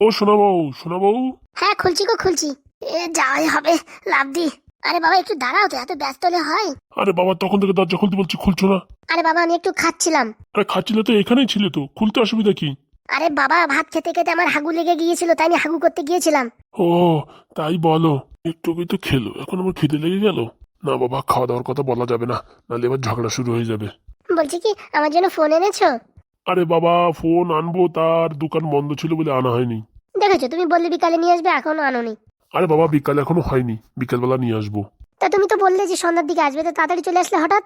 ও শোনাবো শোনাবো হ্যাঁ খুলছি গো খুলছি। এ যাওয়াই হবে লাভ দি। আরে বাবা একটু দাঁড়াও তো এত ব্যস্ত হলে হয়। আরে বাবা তখন থেকে দরজা খুলতে বলছি খুলছো না। আরে বাবা আমি একটু খাচ্ছিলাম। আরে খাচ্ছিলে তো এখানেই ছিলে তো খুলতে অসুবিধা কি? আরে বাবা ভাত খেতে খেতে আমার হাগু লেগে গিয়েছিল তাই আমি হাগু করতে গিয়েছিলাম। ও তাই বলো। একটু তো খেলো এখন আমার খিদে লেগে গেল। না বাবা খাওয়া দাওয়ার কথা বলা যাবে না নাহলে এবার ঝগড়া শুরু হয়ে যাবে। বলছি কি আমার জন্য ফোন এনেছো? আরে বাবা ফোন আনব তার দোকান বন্ধ ছিল বলে আনা হয়নি। দেখেছ তুমি বললে বিকালে নিয়ে আসবে এখনও আনোনি। আরে বাবা বিকাল এখনও হয়নি বিকালবেলা নিয়ে আসব। তা তুমি তো বললে যে সন্ধ্যার দিকে আসবে তো তাড়াতাড়ি চলে আসলে হঠাৎ?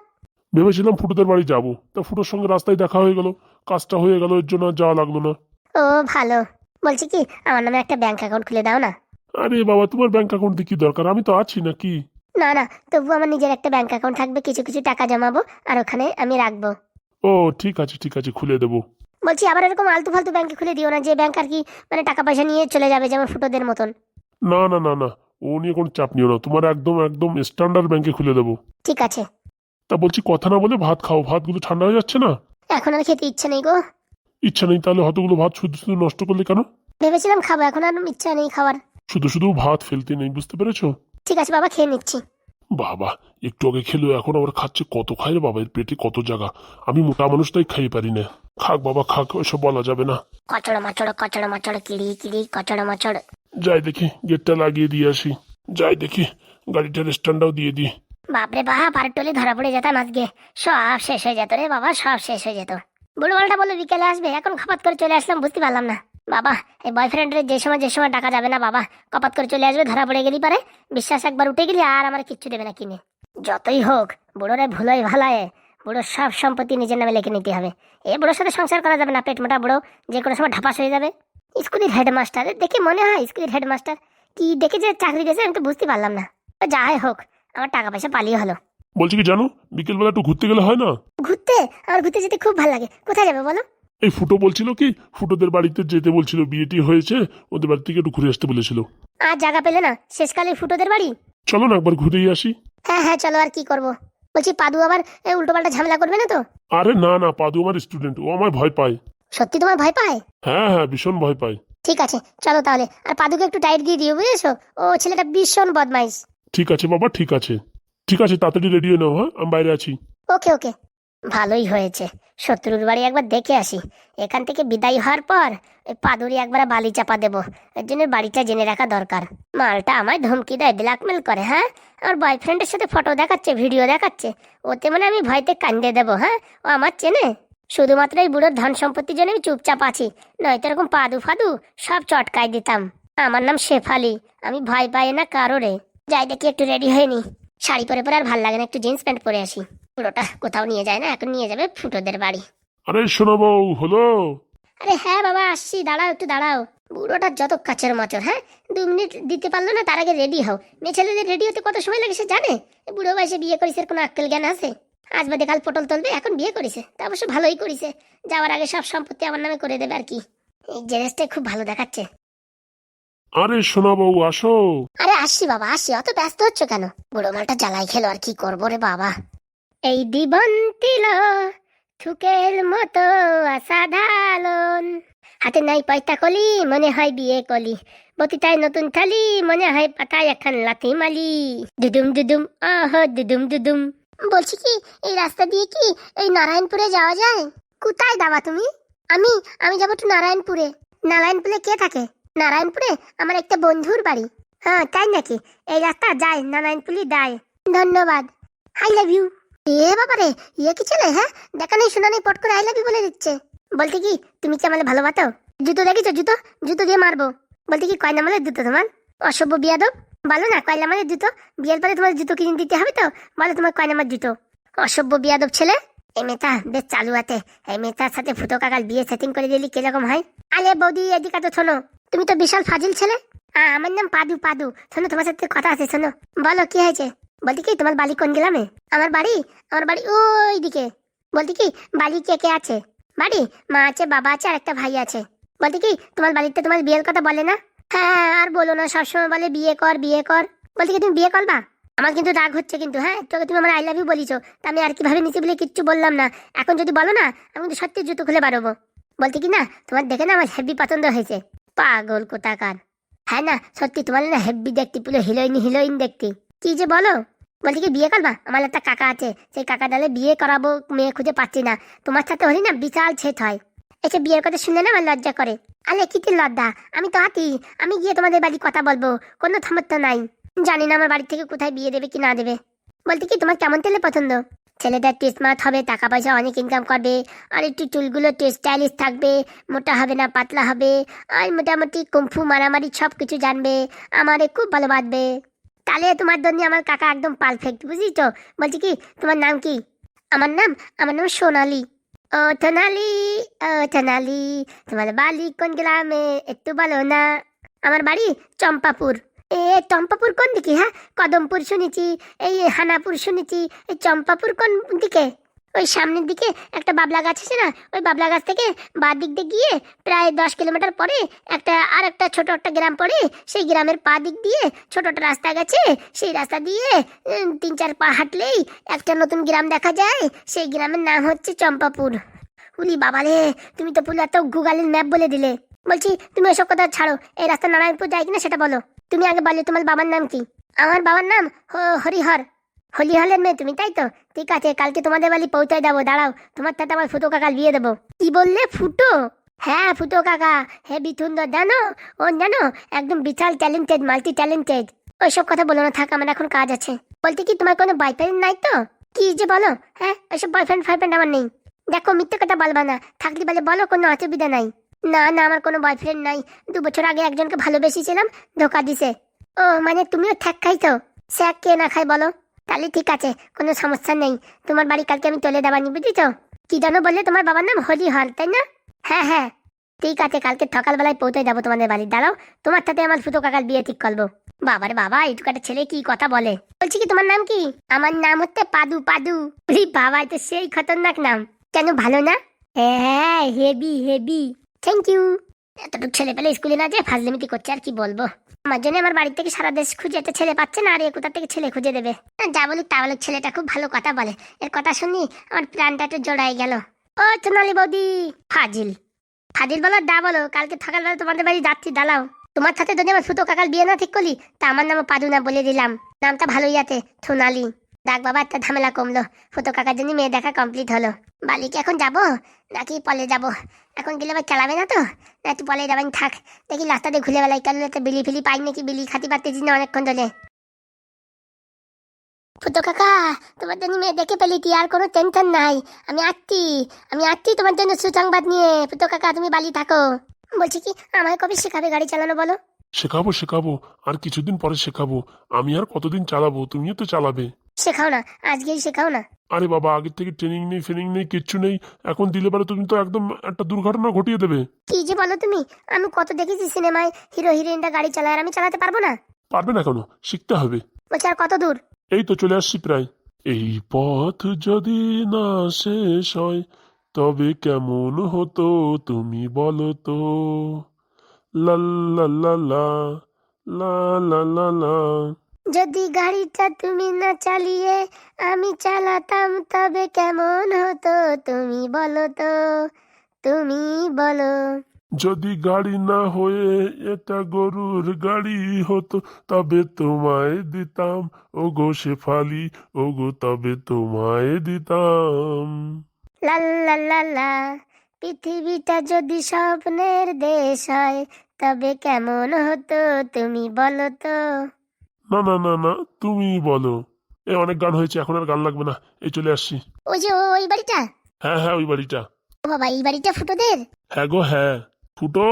ভেবেছিলাম ফুটোদের বাড়ি যাব তা ফুটোর সঙ্গে রাস্তায় দেখা হয়ে গেল কাজটা হয়ে গেল এর জন্য আর যাওয়া লাগল না। ও ভালো। বলছি কি আমার নামে একটা ব্যাংক অ্যাকাউন্ট খুলে দাও না? আরে বাবা তোমার ব্যাংক অ্যাকাউন্টে কি দরকার? আমি তো আছি নাকি? না না তবু আমার নিজের একটা ব্যাংক অ্যাকাউন্ট থাকবে কিছু কিছু টাকা জমাবো আর ওখানে আমি রাখব। ও ঠিক আছে ঠিক আছে খুলে দেবো। বলছি আবার এরকম আলতু ফালতু ব্যাংকে খুলে দিও না যে ব্যাংক আর কি মানে টাকা পয়সা নিয়ে চলে যাবে যেমন ফুটোদের মতন। না না না না ও নিয়ে কোনো চাপ নিও না তোমার একদম একদম স্ট্যান্ডার্ড ব্যাংকে খুলে দেবো। ঠিক আছে। তা বলছি কথা না বলে ভাত খাও ভাতগুলো ঠান্ডা হয়ে যাচ্ছে না? এখন আর খেতে ইচ্ছে নেই গো। ইচ্ছা নেই তাহলে হতগুলো ভাত শুধু শুধু নষ্ট করলে কেন? ভেবেছিলাম খাব এখন আর ইচ্ছা নেই খাওয়ার। শুধু শুধু ভাত ফেলতে নেই বুঝতে পেরেছ? ঠিক আছে বাবা খেয়ে নিচ্ছি। বাবা একটু আগে খেলো এখন আবার খাচ্ছে। কত খায় রে বাবা এর পেটে কত জায়গা আমি মোটা মানুষ তাই খাইয়ে পারি না। খাক বাবা খাক ওইসব বলা যাবে না। কচড় মাচড় কচড় মাচড় কিড়ি কিড়ি কচড় মাচড়। যাই দেখি গেটটা লাগিয়ে দিয়ে আসি। যাই দেখি গাড়িটার স্ট্যান্ডটাও দিয়ে দিই। বাপরে বাপ আর টলি ধরা পড়ে যেতাম আজকে। সব শেষ হয়ে যেত রে বাবা সব শেষ হয়ে যেত। বুড়ো বলটা বলে বিকেলে আসবে এখন খপাত করে চলে আসলাম বুঝতে পারলাম না। বাবা এই বয়ফ্রেন্ডের যে সময় যে সময় ডাকা যাবে না বাবা কপাত করে চলে আসবে ধরা পড়ে গেলি পারে। বিশ্বাস একবার উঠে গেলি আর আমার কিচ্ছু দেবে না কিনে। যতই হোক বুড়োরে ভুলোই ভালায় বুড়োর সব সম্পত্তি নিজের নামে লিখে নিতে হবে। এ বুড়োর সাথে সংসার করা যাবে না পেট মোটা বুড়ো যে কোনো সময় ঢাপাস হয়ে যাবে। স্কুলের হেডমাস্টার দেখে মনে হয় স্কুলের হেডমাস্টার কি দেখে যে চাকরি দিয়েছে আমি তো বুঝতে পারলাম না। যাই হোক আমার টাকা পয়সা পালিয়ে হলো। বলছি কি জানো বিকেলবেলা একটু ঘুরতে গেলে হয় না? ঘুরতে? আমার ঘুরতে যেতে খুব ভালো লাগে। কোথায় যাবে বলো? এই ফুটো বলছিল কি? ফুটোদের বাড়িতে যেতে বলছিল বিয়েটি হয়েছে ওদের বাড়ি থেকে একটু ঘুরে আসতে বলেছিল। আর জায়গা পেলে না? শেষকালে ফুটোদের বাড়ি? চলো না একবার ঘুরেই আসি। হ্যাঁ হ্যাঁ চলো আর কি করব? বলছি পাদু আবার উল্টো পাল্টা ঝামেলা করবে না তো? আরে না না পাদু আমার স্টুডেন্ট ও আমায় ভয় পায়। সত্যি তোমার ভয় পায়? হ্যাঁ হ্যাঁ ভীষণ ভয় পায়। ঠিক আছে চলো তাহলে। আর পাদুকে একটু টাইট দিয়ে দিও বুঝেছ? ও ছেলেটা ভীষণ বদমাইশ। ঠিক আছে বাবা ঠিক আছে। ঠিক আছে তাড়াতাড়ি রেডি হয়ে নাও হ্যাঁ? আমি বাইরে আছি। ওকে ওকে। ভালোই হয়েছে। শত্রুর বাড়ি একবার দেখে আসি। এখান থেকে বিদায় হওয়ার পর ওই পাদুরি একবার বালি চাপা দেবো। এর জন্য বাড়িটা জেনে রাখা দরকার। মালটা আমায় ধমকি দেয় ব্ল্যাকমেল করে হ্যাঁ? আমার বয়ফ্রেন্ডের সাথে ফটো দেখাচ্ছে ভিডিও দেখাচ্ছে। ওতে মানে আমি ভয়তে কান্দে দেবো হ্যাঁ? ও আমার চেনে? শুধুমাত্র এই বুড়োর ধন সম্পত্তির জন্য আমি চুপচাপ আছি। নয়তো এরকম পাদু ফাদু সব চটকাই দিতাম। আমার নাম শেফালি আমি ভয় পাই না কারোরে। যাই দেখি, একটু রেডি হয়নি শাড়ি পরে পরে আর ভালো লাগে না, একটু জিন্স প্যান্ট পরে আসি। পুরোটা কোথাও নিয়ে যায় না এখন নিয়ে যাবে ফুটোদের বাড়ি। আরে শোনো বউ হলো? আরে হ্যাঁ বাবা আসছি দাঁড়াও একটু দাঁড়াও। বুড়োটা যত কাচের মাচর হ্যাঁ? দু মিনিট দিতে পারল না তার আগে রেডি হও। মেয়ে ছেলেদের রেডি হতে কত সময় লাগে সে জানে? বুড়ো বয়সে বিয়ে করেছে এর কোনো আক্কেল জ্ঞান আছে? আজ বাদে কাল পটল তুলবে এখন বিয়ে করেছে। তা অবশ্য ভালোই করেছে। যাওয়ার আগে সব সম্পত্তি আমার নামে করে দেবে আর কি। এই ড্রেসটা খুব ভালো দেখাচ্ছে। আরে শোনা বউ আসো। আরে আসছি বাবা আসছি। অত ব্যস্ত হচ্ছ কেন? বুড়ো মালটা জ্বালাই খেলো আর কি করব রে বাবা। এই দিবন্তিল থুকের মতো অসাধারণ হাতে নাই পয়তা কলি, মনে হয় বিয়ে কলি। বতিটায় নতুন থালি, মনে হয় পাতায় এখন লাথি মালি। দুদুম দুদুম, আহ, দুদুম দুদুম। বলছি কি, এই রাস্তা দিয়ে কি এই নারায়ণপুরে যাওয়া যায়? কোথায় দাবা তুমি? আমি আমি যাব একটু নারায়ণপুরে। নারায়ণপুরে কে থাকে? নারায়ণপুরে আমার একটা বন্ধুর বাড়ি। হ্যাঁ তাই নাকি? এই রাস্তা যায় নারায়ণপুরি দায় ধন্যবাদ। I love you. এ বাবা রে ইয়ে কি ছেলে হ্যাঁ? দেখা নেই, শোনা নেই, পট করে আই লাভ বলে দিচ্ছে। বলতে কি, তুমি কি আমার ভালোবাসো? জুতো দেখেছ, জুতো? জুতো দিয়ে মারবো। বলতে কি কয় নামালের জুতো তোমার? অসভ্য বিয়াদব। বলো না কয় নামালের জুতো? বিয়ের পরে তোমার জুতো কিনে দিতে হবে তো? বলো তোমার কয় নামার জুতো। অসভ্য বিয়াদব ছেলে। এই মেয়েটা বেশ চালু আছে এই মেয়েটার সাথে ফুটো কাকাল বিয়ে সেটিং করে দিলি কীরকম হয়? আলে বৌদি, এদিকে তো শোনো। তুমি তো বিশাল ফাজিল ছেলে। আমার নাম পাদু পাদু। শোনো, তোমার সাথে কথা আছে, শোনো। বলো, কি হয়েছে? বলতে কি, তোমার বাড়ি কোন গ্রামে আমার বাড়ি? আমার বাড়ি ওই দিকে বলতে কি বাড়ি কে কে আছে? বাড়ি? মা আছে, বাবা আছে, আর একটা ভাই আছে। বলতে কি, তোমার বাড়িতে তোমার বিয়ের কথা বলে না? হ্যাঁ আর বলো না, সবসময় বলে বিয়ে কর বিয়ে কর। বলতে কি, তুমি বিয়ে করবা? আমার কিন্তু রাগ হচ্ছে কিন্তু হ্যাঁ? তোকে তুমি আমার আই লাভ ইউ বলিছো, তা আমি আর কীভাবে নিচে বলে কিচ্ছু বললাম না। এখন যদি বলো না, আমি কিন্তু সত্যি জুতো খুলে বাড়বো। বলতে কি না, তোমার দেখে না আমার হেভি পছন্দ হয়েছে। পাগল কোথাকার। হ্যাঁ না, সত্যি তোমার না হেব্বি দেখতে, পুরো হিরোইন হিরোইন দেখতে। কি যে বলো? বলছি কি, বিয়ে করবা? আমার একটা কাকা আছে, সেই কাকা ডালে বিয়ে করাবো, মেয়ে খুঁজে পাচ্ছি না। তোমার সাথে হলি না বিশাল ছেদ হয়। এসে বিয়ের কথা শুনে না আমার লজ্জা করে। আলে, কি লজ্জা। আমি তো হাতি। আমি গিয়ে তোমাদের বাড়ি কথা বলব। কোনো সামর্থ্য নাই। জানি না আমার বাড়ি থেকে কোথায় বিয়ে দেবে কি না দেবে। বলতে কি, তোমার কেমন তেলে পছন্দ? ছেলেটা স্মার্ট হবে, টাকা পয়সা অনেক ইনকাম করবে। আর একটু চুলগুলো স্টাইলিশ থাকবে, মোটা হবে না, পাতলা হবে। আর মোটামুটি কুম্ফু মারামারি সব কিছু জানবে। আমারে খুব ভালো বাঁধবে তাহলে তোমার জন্য আমার কাকা একদম পারফেক্ট বুঝলি তো বলছি কি, তোমার নাম কি? আমার নাম আমার নাম সোনালি। ও সোনালি ও, সোনালি, তোমার বালি কোন গ্রামে? একটু বলো না। আমার বাড়ি চম্পাপুর। এ, চম্পাপুর কোন দিকে হ্যাঁ? কদমপুর শুনেছি, এই হানাপুর শুনেছি, এই চম্পাপুর কোন দিকে? ওই সামনের দিকে একটা বাবলা গাছ আছে না, ওই বাবলা গাছ থেকে বাঁ দিক দিয়ে গিয়ে প্রায় দশ কিলোমিটার পরে একটা, আর একটা ছোট একটা গ্রাম পড়ে, সেই গ্রামের পা দিক দিয়ে ছোট একটা রাস্তা গেছে। সেই রাস্তা দিয়ে তিন চার পা হাঁটলেই একটা নতুন গ্রাম দেখা যায়। সেই গ্রামের নাম হচ্ছে চম্পাপুর। উলি বাবারে তুমি তো পুরো এত গুগলের ম্যাপ বলে দিলে। বলছি, তুমি এসব কথা ছাড়ো, এই রাস্তা নারায়ণপুর যায় কিনা সেটা বলো। তুমি আগে বলো, তোমার বাবার নাম কি? আমার বাবার নাম হ- হরিহর হলিহলের মেয়ে তুমি, তাই তো? ঠিক আছে, কালকে তোমাদের বাড়ি পৌঁছায় যাব, দাঁড়াও। তোমার সাথে আমার ফুটো কাকার বিয়ে দেবো। কি বললে, ফুটো? হ্যাঁ ফুটো কাকা। হে বিথুন্দর, জানো? ও, জানো? একদম বিশাল ট্যালেন্টেড মাল্টি ট্যালেন্টেড ওইসব কথা বলো না, থাক, আমার এখন কাজ আছে। বলতে কি, তোমার কোনো বয়ফ্রেন্ড নাই তো? কি যে বলো হ্যাঁ? ওইসব বয়ফ্রেন্ড ফাইফ্রেন্ড আমার নেই। দেখো, মিথ্যে কথা বলবা না। থাকলে বলে বলো, কোনো অসুবিধা নাই। না না, আমার কোনো বয়ফ্রেন্ড নাই। দু বছর আগে একজনকে ভালোবেসেছিলাম, ধোকা দিছে। ও মানে তুমিও ঠ্যাক খাইছো? স্যাক কে না খাই বলো? তাহলে ঠিক আছে, কোনো সমস্যা নেই। তোমার বাড়ি কালকে আমি চলে দেবানি বুঝেছ? কি জানো বললে তোমার বাবার নাম হরি হল, তাই না? হ্যাঁ হ্যাঁ। ঠিক আছে, কালকে সকালবেলায় পৌঁছে যাব তোমাদের বাড়ি। দাঁড়াও, তোমার সাথে আমার ফুটো কাকার বিয়ে ঠিক করব। বাবারে বাবা, এইটুকু একটা ছেলে কি কথা বলে? বলছি কি, তোমার নাম কি? আমার নাম হচ্ছে পাদু পাদু। বাবা এটা সেই খতরনাক নাম। কেন, ভালো না? হ্যাঁ হেভি হেভি থ্যাংক ইউ এতটুকু ছেলে পেলে স্কুলে না যে ফাজলিমিতি করছে, আর কি বলব? আমার জন্য আমার বাড়ি থেকে সারা দেশ খুঁজে একটা ছেলে পাচ্ছে না, আর এ কোথা থেকে ছেলে খুঁজে দেবে? যা বলুক তা বলুক, ছেলেটা খুব ভালো কথা বলে। এর কথা শুনি আমার প্রাণটা একটু জোড়াই গেল। ও সোনালি বৌদি, ফাজিল। ফাজিল বলো দা বলো, কালকে সকালবেলা তোমাদের বাড়ি যাচ্ছি দালাও। তোমার সাথে যদি আমার সুতো কাকাল বিয়ে না ঠিক করলি, তা আমার নাম পাদু না বলে দিলাম। নামটা ভালোই আছে সোনালি। ডাক বাবা একটা ঝামেলা কমলো। ফুটো কাকার জন্য মেয়ে দেখা কমপ্লিট হলো। বালিকে এখন যাব? নাকি পলে যাব? এখন গেলে আবার চালাবে না তো? না একটু পলে যাবেন? থাক, দেখি রাস্তা দিয়ে ঘুরে বেলাই কারণ একটা বিলি ফিলি পাই নাকি? বিলি খাতি পারতেছি না অনেকক্ষণ ধরে। ফুটো কাকা, তোমার জন্য মেয়ে দেখে পেলিতি আর কোনো টেনশন নাই। আমি আসছি আমি আসছি তোমার জন্য সুসংবাদ নিয়ে। ফুটো কাকা, তুমি বালি থাকো। বলছি কি, আমায় কবে শেখাবে গাড়ি চালানো বলো? শেখাবো শেখাবো, আর কিছুদিন পরে শেখাবো। আমি আর কতদিন চালাবো? তুমিও তো চালাবে। শেখাও না আজকেই শেখাও না। আরে বাবা আগের থেকে ট্রেনিং নেই ফ্রেনিং নেই কিচ্ছু নেই। এখন দিলে পারে তুমি তো একদম একটা দুর্ঘটনা ঘটিয়ে দেবে। কি যে বলো তুমি আমি কত দেখেছি সিনেমায় হিরো হিরোইনরা গাড়ি চালায় আর আমি চালাতে পারব না? পারবে না কেন? শিখতে হবে। বলছি আর কত দূর? এই তো চলে আসছি প্রায়। এই পথ যদি না শেষ হয় তবে কেমন হতো তুমি বলো তো? লা লা লা লা লা লা লা। যদি গাড়িটা তুমি না চালিয়ে আমি চালাতাম তবে কেমন হতো তুমি বলো তো? তুমি বলো। যদি গাড়ি না হয়ে এটা গরুর গাড়ি হতো তবে তোমায় দিতাম। ও গো শেফালি ও গো তবে তোমায় দিতাম। লা লা লা লা পৃথিবীটা যদি স্বপ্নের দেশ হয় তবে কেমন হতো তুমি বলো তো? না না না না তুমি বলো। এ অনেক গান হয়েছে এখন আর গান লাগবে না। এই চলে আসছি। ওই যে ওই বাড়িটা? হ্যাঁ হ্যাঁ ওই বাড়িটা। ও বাবা এই বাড়িটা ফুটোদের? হ্যাঁ গো হ্যাঁ। ফুটো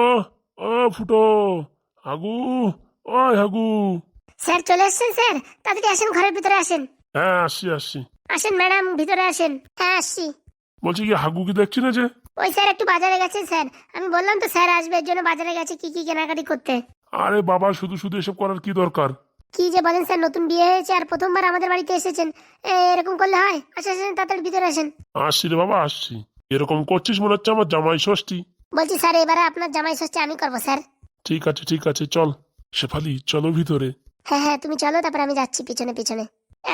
ও ফুটো হাগু ও হাগু। স্যার চলে এসছেন স্যার। তাড়াতাড়ি আসেন ঘরের ভিতরে আসেন। হ্যাঁ আসছি আসছি। আসেন ম্যাডাম ভিতরে আসেন। হ্যাঁ আসছি। বলছি কি হাগু কি দেখছি না যে? ওই স্যার একটু বাজারে গেছেন স্যার। আমি বললাম তো স্যার আসবে এর জন্য বাজারে গেছে কি কি কেনাকাটি করতে? আরে বাবা শুধু শুধু এসব করার কি দরকার? কি যে বলেন স্যার নতুন বিয়ে হয়েছে আর প্রথমবার আমাদের বাড়িতে এসেছেন। এরকম করলে হয়? আচ্ছা আসেন তাড়াতাড়ি ভিতরে আসেন। আসছি রে বাবা আসছি। এরকম করছিস মনে হচ্ছে আমার জামাই ষষ্ঠী। বলছি স্যার এবারে আপনার জামাই ষষ্ঠী আমি করব স্যার। ঠিক আছে ঠিক আছে চল। শেফালি চলো ভিতরে। হ্যাঁ হ্যাঁ তুমি চলো তারপর আমি যাচ্ছি পিছনে পিছনে।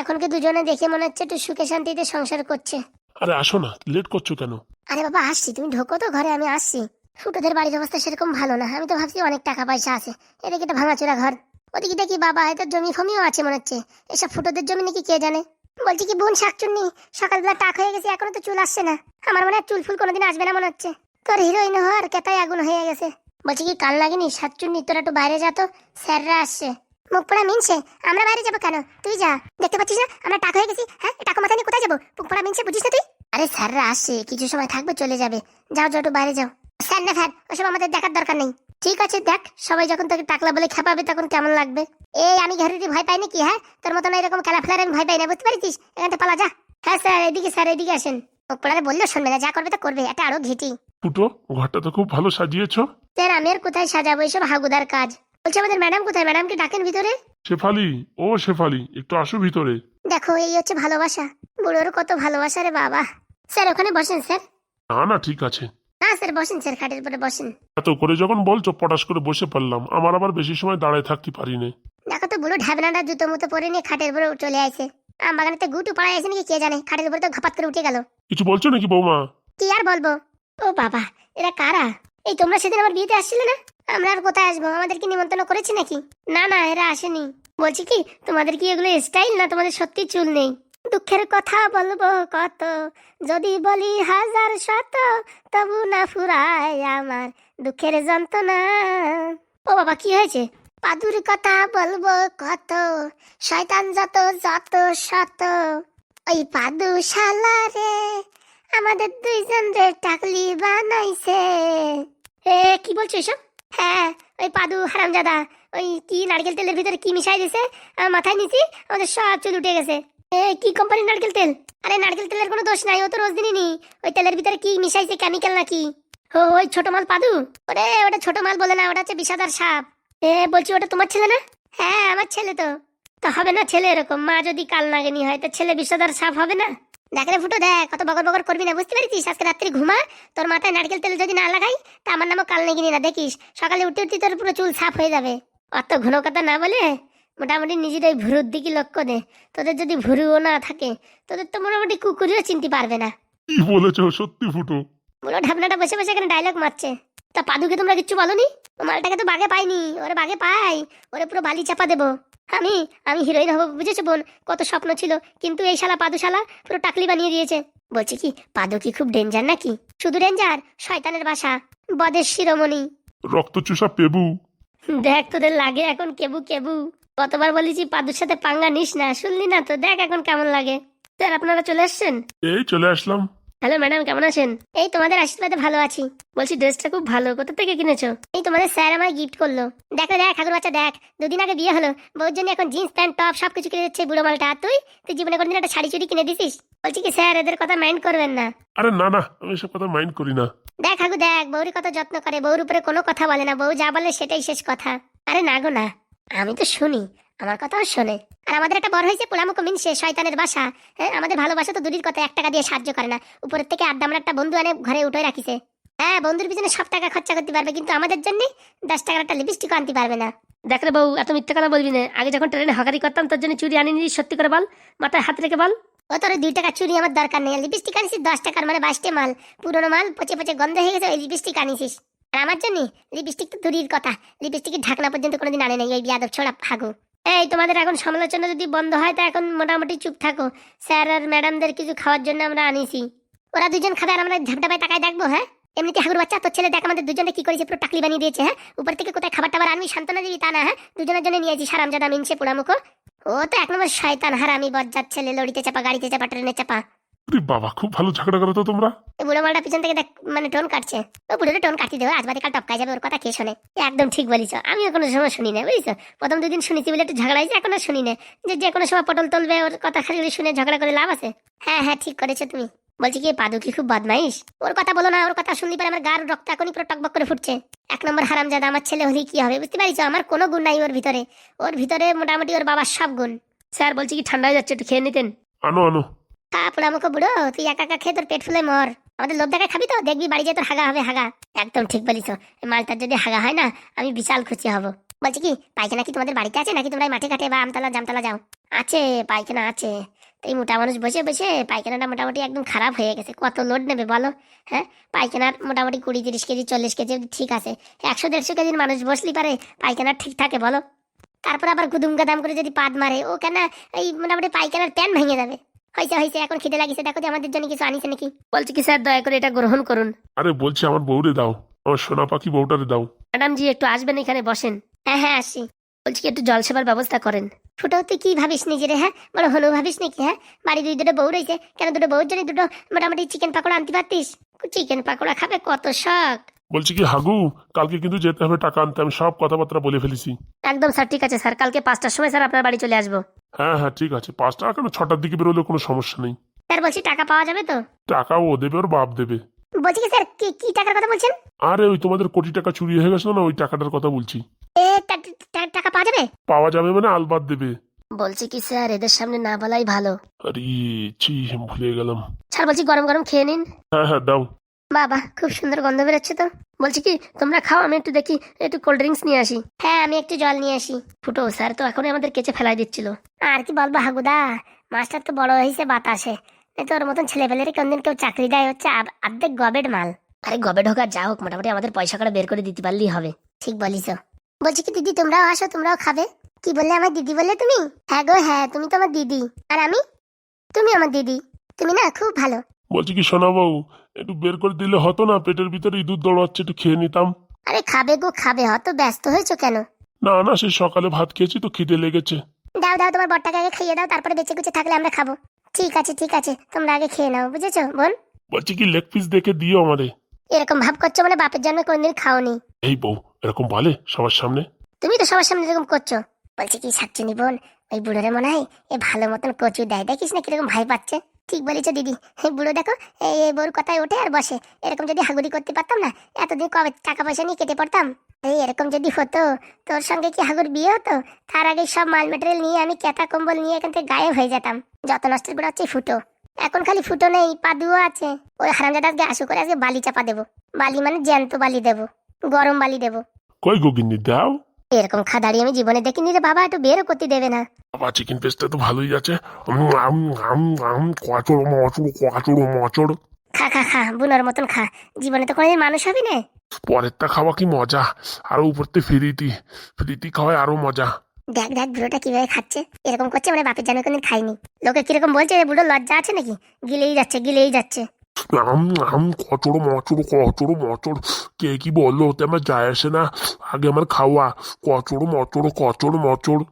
এখনকে দুজনে দেখে মনে হচ্ছে একটু সুখে শান্তিতে সংসার করছে? আরে আসো না লেট করছ কেন? আরে বাবা আসছি তুমি ঢোকো তো ঘরে আমি আসছি। ফুটোদের বাড়ির অবস্থা সেরকম ভালো না আমি তো ভাবছি অনেক টাকা পয়সা আছে। এদিকে একটা ভাঙাচোরা ঘর। ওদিকে দেখি বাবা হয়তো জমি ফমিও আছে মনে হচ্ছে। এসব ফুটোদের জমি নাকি কে জানে? বলছি কি, বোন শাকচুন্নি, সকালবেলা টাক হয়ে গেছে, এখনও তো চুল আসছে না। আমার মনে হয় চুল ফুল কোনোদিন আসবে না মনে হচ্ছে। তোর হিরোইন হওয়ার কেতাই আগুন হয়ে গেছে। বলছি কি, কাল লাগেনি? শাকচুন্নি, তোরা একটু বাইরে যা তো, স্যাররা আসছে। মুখ পোড়া মিনছে? আমরা বাইরে যাব কেন? তুই যা। দেখতে পাচ্ছিস না? আমরা টাকা হয়ে গেছি। হ্যাঁ টাকা মাথায় নিয়ে কোথায় যাব? মুখ পোড়া মিনছে, বুঝিস না তুই? আরে স্যাররা আসছে, কিছু সময় থাকবে, চলে যাবে। যাও যাও, একটু বাইরে যাও। স্যার না, স্যার, ওসব আমাদের দেখার দরকার নেই। ঠিক আছে দেখ সবাই যখন তোকে টাকলা বলে খেপাবে তখন কেমন লাগবে? এই আমি ঘরেরই ভয় পাই নাকি হ্যাঁ? তোর মতন এরকম খেলা ফেলার আমি ভয় পাই না বুঝতে পারছিস? এখান থেকে পালা যা। হ্যাঁ স্যার এদিকে স্যার এদিকে আসেন। মুখ পোড়ারে বললেও শুনবে না যা করবে তো করবে এটা আরও ঘেটি। ফুটো ঘরটা তো খুব ভালো সাজিয়েছ। স্যার আমি আর কোথায় সাজাবো এসব হাগুদার কাজ? বলছি আমাদের ম্যাডাম কোথায়? ম্যাডামকে ডাকেন ভিতরে? শেফালি ও শেফালি একটু আসো ভিতরে। দেখো এই হচ্ছে ভালোবাসা। বুড়োর কত ভালোবাসা রে বাবা। স্যার ওখানে বসেন স্যার। না না ঠিক আছে। না স্যার বসেন স্যার খাটের উপরে বসেন। এত করে যখন বলছো পটাশ করে বসে পড়লাম। আমার আবার বেশি সময় দাঁড়ায় থাকতে পারি না দেখো তো বুড়ো ঢাবনাটা জুতো মুতো পরে নিয়ে খাটের উপরে চলে আসে আম বাগানেতে গুটু পাড়ায় আছে নাকি কে জানে খাটের উপরে তো ঘাপাত করে উঠে গেল। কিছু বলছো নাকি বৌমা? কি আর বলব? ও বাবা এরা কারা? এই তোমরা সেদিন আমার বিয়েতে আসছিলে না? আমরা আর কোথায় আসব? আমাদের কি নিমন্ত্রণ করেছি নাকি? না না এরা আসেনি। বলছি কি তোমাদের কি এগুলো স্টাইল না তোমাদের সত্যি চুল নেই? দুঃখের কথা বলব কত? যদি বলি হাজার শত তবু না ফুরায় আমার দুঃখের যন্ত্রণা। ও বাবা কি হয়েছে? পাদুর কথা বলব কত? শয়তান যত যত শত। ওই পাদু শালা রে আমাদের দুইজন রে টাকলি বানাইছে। এ কি বলছো এসব? হ্যাঁ ওই পাদু হারামজাদা ওই কি নারকেল তেলের ভিতরে কি মিশাই দিছে? আমার মাথায় নিছি আমাদের সব চুল উঠে গেছে। এ, কি কোম্পানির নারকেল তেল? আরে, নারকেল তেলের কোনো দোষ নাই, ও তো রোজ দিনই ওই তেলের ভিতরে কি মিশাইছে কেমিক্যাল নাকি? ও ওই ছোট মাল পাদু। ওরে, ওটা ছোট মাল বলে না, ওটা হচ্ছে বিষাদার সাপ। এ, বলছি, ওটা তোমার ছেলে না? হ্যাঁ আমার ছেলে তো। তো হবে না ছেলে এরকম, মা যদি কাল নাগেনি হয়, তো ছেলে বিষাদার সাপ হবে না? দেখ রে ফুটো, দেখ কত বকর বকর করবি না, বুঝতে পেরেছিস? আজকে রাত্রি ঘুমা, তোর মাথায় নারকেল তেল যদি না লাগাই, তা আমার নামও কাল নেগিনি না, দেখিস? সকালে উঠতে উঠতে তোর পুরো চুল সাফ হয়ে যাবে। অত ঘন কথা না বলে মোটামুটি নিজের ওই ভুরুর দিকে লক্ষ্য দে। তোদের যদি ভুরুও না থাকে তোদের তো মোটামুটি কুকুরিও চিনতে পারবে না। কি বলেছ সত্যি ফুটো। পুরো ঢাবনাটা বসে বসে এখানে ডায়লগ মারছে। তা পাদুকে তোমরা কিচ্ছু বলনি? ও মালটাকে তো বাগে পাইনি ওরে বাগে পাই ওরে পুরো বালি চাপা দেবো। আমি আমি হিরোইন হব বুঝেছ বোন? কত স্বপ্ন ছিল কিন্তু এই শালা পাদু শালা পুরো টাকলি বানিয়ে দিয়েছে। বলছি কি পাদু কি খুব ডেঞ্জার নাকি? শুধু ডেঞ্জার শয়তানের বাসা বদের শিরোমণি। রক্তচুষা পেবু। দেখ তোদের লাগে এখন কেবু কেবু। কতবার বলেছি পাদুর সাথে পাঙ্গা নিস না শুনলি না তো? দেখ এখন কেমন লাগে। স্যার আপনারা চলে আসছেন? এই চলে আসলাম। হ্যালো ম্যাডাম কেমন আছেন? এই তোমাদের আশীর্বাদে ভালো আছি। বলছি ড্রেসটা খুব ভালো। কোথা থেকে কিনেছো? এই তোমাদের স্যার আমায় গিফট করল। দেখো দেখ ঠাকুর বাচ্চা দেখ। দুদিন আগে বিয়ে হলো। বউর জন্য এখন জিন্স প্যান্ট টপ সব কিছু কিনে দিচ্ছে বুড়ো মালটা। আর তুই? তুই জীবনে কোনদিন একটা শাড়ি চুড়ি কিনে দিছিস? বলছি কি স্যার এদের কথা মাইন্ড করবেন না? আরে না না আমি সব কথা মাইন্ড করি না। দেখ হাগু দেখ বউর কত যত্ন করে। বউর উপরে কোনো কথা বলে না। বউ যা বলে সেটাই শেষ কথা। আরে না গো না। আমি তো শুনি আমার কথাও শোনে। আর আমাদের একটা বড় হয়েছে পোলামুখ মিনসে শয়তানের বাসা। হ্যাঁ আমাদের ভালোবাসা তো দূরের কথা এক টাকা দিয়ে সাহায্য করে না। উপরের থেকে আড্ডা আমার একটা বন্ধু আনে ঘরে উঠে রাখিছে। হ্যাঁ বন্ধুর পিছনে সব টাকা খরচা করতে পারবে কিন্তু আমাদের জন্য দশ টাকার একটা লিপস্টিক আনতে পারবে না। দেখ রে বউ এত মিথ্যে কথা বলবি না। আগে যখন ট্রেনে হকারি করতাম তোর জন্য চুরি আনিনি সত্যি করে বল। মাথায় হাত রেখে বল। ও তোর দুই টাকা চুরি আমার দরকার নেই। লিপস্টিক আনিস দশ টাকার মানে বাইশটে মাল। পুরোনো মাল পচে পচে গন্ধ হয়ে গেছে ওই লিপস্টিক আনিসিস। আর আমার জন্য লিপস্টিক তো দূরের কথা। লিপস্টিকের ঢাকনা পর্যন্ত কোনোদিন আনে নাই ওই বিয়াদব ছোড়া ফাগু। এই, তোমাদের এখন সমালোচনা যদি বন্ধ হয়, তা এখন মোটামুটি চুপ থাকো। স্যার আর ম্যাডামদের কিছু খাওয়ার জন্য আমরা আনিছি। ওরা দুজন খাবে আর আমরা ঝাপটাপায় তাকায় দেখব হ্যাঁ? এমনিতে হাগুর বাচ্চা, তোর ছেলে দেখ আমাদের দুজনে কি করেছে, পুরো টাকলি বানিয়ে দিয়েছে হ্যাঁ? উপর থেকে কোথায় খাবার টাবার আনবি, সান্ত্বনা দিবি তা না হ্যাঁ? দুজনের জন্য নিয়েছি সারামজাদা মিনছে পোড়ামুখো। ও তো এক নম্বর শয়তান, হারামি, বজ্জাত ছেলে, লড়িতে চাপা, গাড়িতে চাপা, ট্রেনে চাপা। আরে বাবা খুব ভালো ঝগড়া করো তো তোমরা। এই বুড়ো মালটা পিছন থেকে দেখ মানে টোন কাটছে। ও বুড়োটা টোন কাটতে দেবে আজ বাদে কাল টপকায় যাবে ওর কথা কে শোনে? একদম ঠিক বলিস আমিও কোনো সময় শুনি না বুঝছ? প্রথম দুদিন শুনেছি বলে একটু ঝগড়া হয়েছে এখন আর শুনি না যে যে কোনো সময় পটল তুলবে ওর কথা খালি শুনে ঝগড়া করে লাভ আছে? হ্যাঁ হ্যাঁ ঠিক করেছ তুমি। বলছি কি পাদু কি খুব বদমাইশ? ওর কথা বলো না ওর কথা শুনলি পরে আমার গার রক্ত এখনই পুরো টকবক করে ফুটছে। এক নম্বর হারামজাদা আমার ছেলে হলে কি হবে বুঝতে পারিস আমার কোনো গুণ নাই ওর ভিতরে। ওর ভিতরে মোটামুটি ওর বাবার সব গুণ। স্যার বলছি কি ঠান্ডা হয়ে যাচ্ছে একটু খেয়ে নিতেন? আনো আনো। খা পোড়ামুখো বুড়ো তুই একা একা খেয়ে তোর পেট ফুলে মর। আমাদের লোভ দেখা খাবি তো? দেখবি বাড়ি যেয়ে তোর হাগা হবে, হাগা। একদম ঠিক বলিস মালটার যদি হাগা হয় না, আমি বিশাল খুশি হব। বলছি কি পায়খানা কি তোমাদের বাড়িতে আছে নাকি তোমরা মাঠে ঘাটে বা আমতলা, জামতলা যাও? আছে পায়খানা আছে। এই মোটা মানুষ বসে বসে পায়খানাটা মোটামুটি একদম খারাপ হয়ে গেছে। কত লোড নেবে বলো হ্যাঁ? পায়খানার মোটামুটি কুড়ি, তিরিশ কেজি, চল্লিশ কেজি ঠিক আছে। একশো, দেড়শো কেজির মানুষ বসলি পারে পায়খানা ঠিক থাকে বলো। তারপর আবার গুদুম গাদাম করে যদি পাদ মারে, ও কেন এই মোটামুটি পায়খানার প্যান ভেঙে যাবে। হয়েছে হয়েছে এখন খিদে লাগিছে। দেখো যে আমাদের জন্য কিছু আনিছে নাকি। বলছি কি স্যার দয়া করে এটা গ্রহণ করুন। আরে বলছি আমার বউরে দাও আমার সোনা পাখি বউটারে দাও। ম্যাডাম জি একটু আসবেন এখানে বসেন। হ্যাঁ হ্যাঁ আসি। বলছি কি একটু জলসেবার ব্যবস্থা করেন। ফুটো তুই কি ভাবিস নিজেরে হ্যাঁ? বড় হনু ভাবিস নাকি হ্যাঁ? বাড়ি দুই দুটো বউ রয়েছে কেন দুটো বউর জন্য দুটো মোটামুটি চিকেন পাকোড়া আনতে পারতিস? চিকেন পাকোড়া খাবে কত শখ। বলছি কি হাগু কালকে কিন্তু যেতে হবে টাকা আনতে। আমি সব কথাবার্তা বলে ফেলেছি। একদম স্যার ঠিক আছে স্যার কালকে পাঁচটার সময় স্যার আপনার বাড়ি চলে আসব। হ্যাঁ হ্যাঁ ঠিক আছে। পাঁচ টাকা কেন ছটার দিকে বেরোলে কোনো সমস্যা নেই। স্যার বলছি টাকা পাওয়া যাবে তো? টাকা ও দেবে ওর বাপ দেবে। বলছি কি স্যার কি কি টাকার কথা বলছেন? আরে ওই তোমাদের কোটি টাকা চুরি হয়ে গেছে না ওই টাকাটার কথা বলছি। এ টাকা পাওয়া যাবে? পাওয়া যাবে মানে আলবাদ দেবে। বলছি কি স্যার এদের সামনে না বলাই ভালো। আরে ছি ভুলে গেলাম। স্যার বলছি গরম গরম খেয়ে নিন। হ্যাঁ হ্যাঁ দাও। বাবা খুব সুন্দর গন্ধ বেরোচ্ছে তো। বলছি কি তোমরা খাও আমি একটু দেখি একটু কোল্ড ড্রিঙ্কস নিয়ে আসি। হ্যাঁ আমি একটু জল নিয়ে আসি। ফুটো স্যার তো এখনই আমাদের কেচে ফেলাই দিচ্ছিল। আর কি বলব হাগুদা? মাস্টার তো বড় হয়েছে বাতাসে। এই তোর মতন ছেলে পেলের কোনদিন কেউ চাকরি দেয় হচ্ছে অর্ধেক গবেট মাল। আরে গবে ঢোকা যা হোক মোটামুটি আমাদের পয়সা করে বের করে দিতে পারলেই হবে। ঠিক বলিস বলছি কি দিদি তোমরাও আসো তোমরাও খাবে। কি বললে আমার দিদি বললে তুমি? হ্যাঁ গো হ্যাঁ তুমি তো আমার দিদি। আর আমি? তুমি আমার দিদি। তুমি না খুব ভালো। বলছি কি সোনা বউ একটু বের করে দিলে হতো না পেটের ভিতরে ইঁদুর দৌড়াচ্ছে একটু খেয়ে নিতাম। আরে খাবে গো খাবে হত ব্যস্ত হয়েছো কেন? না না সে সকালে ভাত খেয়েছি তো খিদে লেগেছে। দাও দাও তোমার বরটাকে আগে খাইয়ে দাও তারপরে বেঁচে কুচে থাকলে আমরা খাব। ঠিক আছে ঠিক আছে তোমরা আগে খেয়ে নাও বুঝেছ বোন? বলছি কি লেগ পিস দেখে দিও আমারে। এরকম ভাব করছ মানে বাপের জন্মে কোনদিন খাওনি। এই বউ এরকম বলে সবার সামনে? তুমি তো সবার সামনে এরকম করছ। বলছি কি শাকচুনি বোন ওই বুড়োরে মনে হয় এ ভালো মতন কচু দেয় দেখিস না কীরকম ভাই পাচ্ছে? ঠিক বলেছ দিদি। বুড়ো দেখো এই বউর কথায় ওঠে আর বসে। এরকম যদি হাগুড়ি করতে পারতাম না, এতদিন কবে টাকা পয়সা নিয়ে কেটে পড়তাম? এই এরকম যদি হতো, তোর সঙ্গে কি হাগুর বিয়ে হতো? তার আগে সব মাল মেটেরিয়াল নিয়ে আমি কেতা কম্বল নিয়ে এখান থেকে গায়েব হয়ে যেতাম। যত নষ্টেরগুলো হচ্ছে ফুটো। এখন খালি ফুটো নেই পাদুও আছে। ওই হারামজাদা আজকে আসু করে আজকে বালি চাপা দেবো। বালি মানে জ্যান্ত বালি দেবো। গরম বালি দেবো। কই গোগিন্নি দাও। এরকম খাদাড়ি আমি জীবনে দেখিনি রে বাবা একটু বেরও করতে দেবে না। বাবা চিকেন পেস্টটা তো ভালোই আছে। উম, আম, আম, আম, কচড় মচড় কচড় মচড় খা খা খা বুনোর মতন খা। জীবনে তো কোনোদিন মানুষ হবি না। পরেরটা খাওয়া কি মজা? আরও উপরতে ফ্রিতি। ফ্রিতি খাওয়ায় আরও মজা। দেখ দেখ বুড়োটা কীভাবে খাচ্ছে। এরকম করছে মানে বাপের জানে কোনদিন খাইনি। লোকে কীরকম বলছে বুড়ো লজ্জা আছে নাকি? গিলেই যাচ্ছে গিলেই যাচ্ছে। কচড় মচড় কচড় মচড় কে কি বলল? তেমন যায় আসে না। আগে আমার খাওয়া। কচড় মচড় কচড় মচড়